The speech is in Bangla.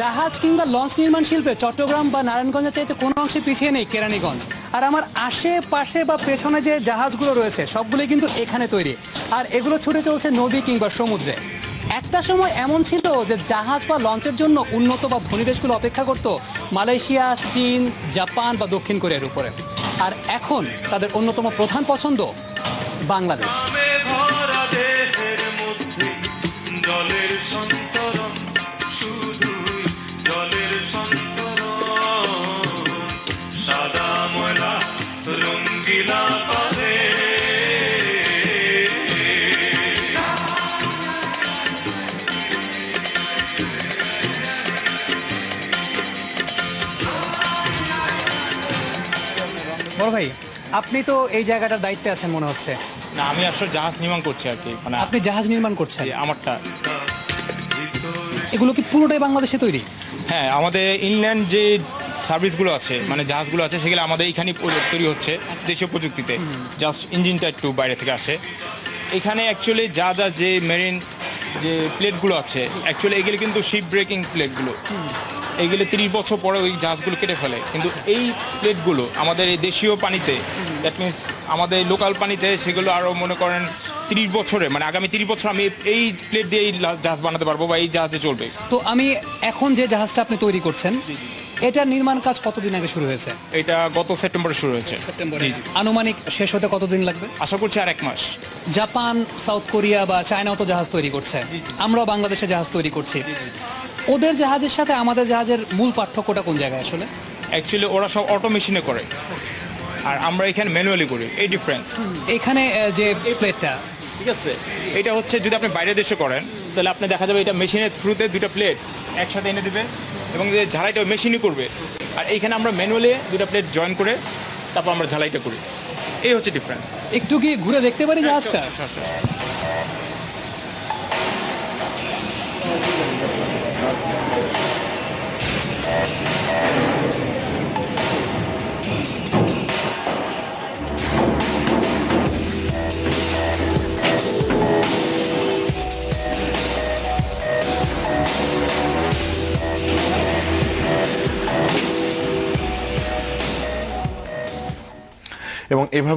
জাহাজ কিংবা লঞ্চ নির্মাণ শিল্পে চট্টগ্রাম বা নারায়ণগঞ্জের চাইতে কোনো অংশে পিছিয়ে নেই কেরানীগঞ্জ। আর আমার আশেপাশে বা পেছনে যে জাহাজগুলো রয়েছে, সবগুলোই কিন্তু এখানে তৈরি। আর এগুলো ছুটে চলছে নদী কিংবা সমুদ্রে। একটা সময় এমন ছিল যে জাহাজ বা লঞ্চের জন্য উন্নত বা ধনী দেশগুলো অপেক্ষা করত, মালয়েশিয়া, চীন, জাপান বা দক্ষিণ কোরিয়ার উপরে। আর এখন তাদের অন্যতম প্রধান পছন্দ বাংলাদেশ। বড় ভাই আপনি তো এই জায়গাটার দায়িত্বে আছেন মনে হচ্ছে। না আমি আসলে জাহাজ নির্মাণ করছি আর কি মানে আপনি জাহাজ নির্মাণ করছেন? আমারটা। এগুলো কি পুরোটাই বাংলাদেশে তৈরি? হ্যাঁ আমাদের ইনল্যান্ড যে সার্ভিসগুলো আছে মানে জাহাজগুলো আছে সেগুলো আমাদের এইখানে তৈরি হচ্ছে দেশীয় প্রযুক্তিতে। জাস্ট ইঞ্জিনটা একটু বাইরে থেকে আসে। এখানে অ্যাকচুয়ালি যা যা যে মেরিন যে প্লেটগুলো আছে অ্যাকচুয়ালি এগুলো কিন্তু শিপ ব্রেকিং প্লেটগুলো। এইগুলো তিরিশ বছর পরে ওই জাহাজগুলো কেটে ফেলে। কিন্তু এই প্লেটগুলো আমাদের এই দেশীয় পানিতে দ্যাট মিনস আমাদের লোকাল পানিতে সেগুলো আরও মনে করেন তিরিশ বছরে মানে আগামী তিরিশ বছর আমি এই প্লেট দিয়ে এই জাহাজ বানাতে পারব বা এই জাহাজে চলবে। তো আমি এখন যে জাহাজটা আপনি তৈরি করছেন এটা নির্মাণ কাজ কতদিন আগে শুরু হয়েছে? এটা গত সেপ্টেম্বরে শুরু হয়েছে। সেপ্টেম্বরে। আনুমানিক শেষ হতে কতদিন লাগবে? আশা করছি আর এক মাস। জাপান সাউথ কোরিয়া বা চায়নাও তো জাহাজ তৈরি করছে। আমরাও বাংলাদেশে জাহাজ তৈরি করছি। ওদের জাহাজের সাথে আমাদের জাহাজের মূল পার্থক্যটা কোন জায়গায় আসলে? অ্যাকচুয়ালি ওরা সব অটো মেশিনে করে। আর আমরা এখানে ম্যানুয়ালি করি। এই ডিফারেন্স এখানে আহ, যে প্লেটটা ঠিক আছে। এটা হচ্ছে যদি আপনি বাইরের দেশে করেন তাহলে আপনি দেখা যাবে এটা মেশিনের থ্রুতে দুটো প্লেট একসাথে এনে দিবে। এবং যে ঝালাইটা মেশিনই করবে। আর এইখানে আমরা ম্যানুয়ালি দুটা প্লেট জয়েন করে তারপর আমরা ঝালাইটা করি। এই হচ্ছে ডিফারেন্স একটু কি ঘুরে দেখতে পারি জাহাজটা এবং এভাবে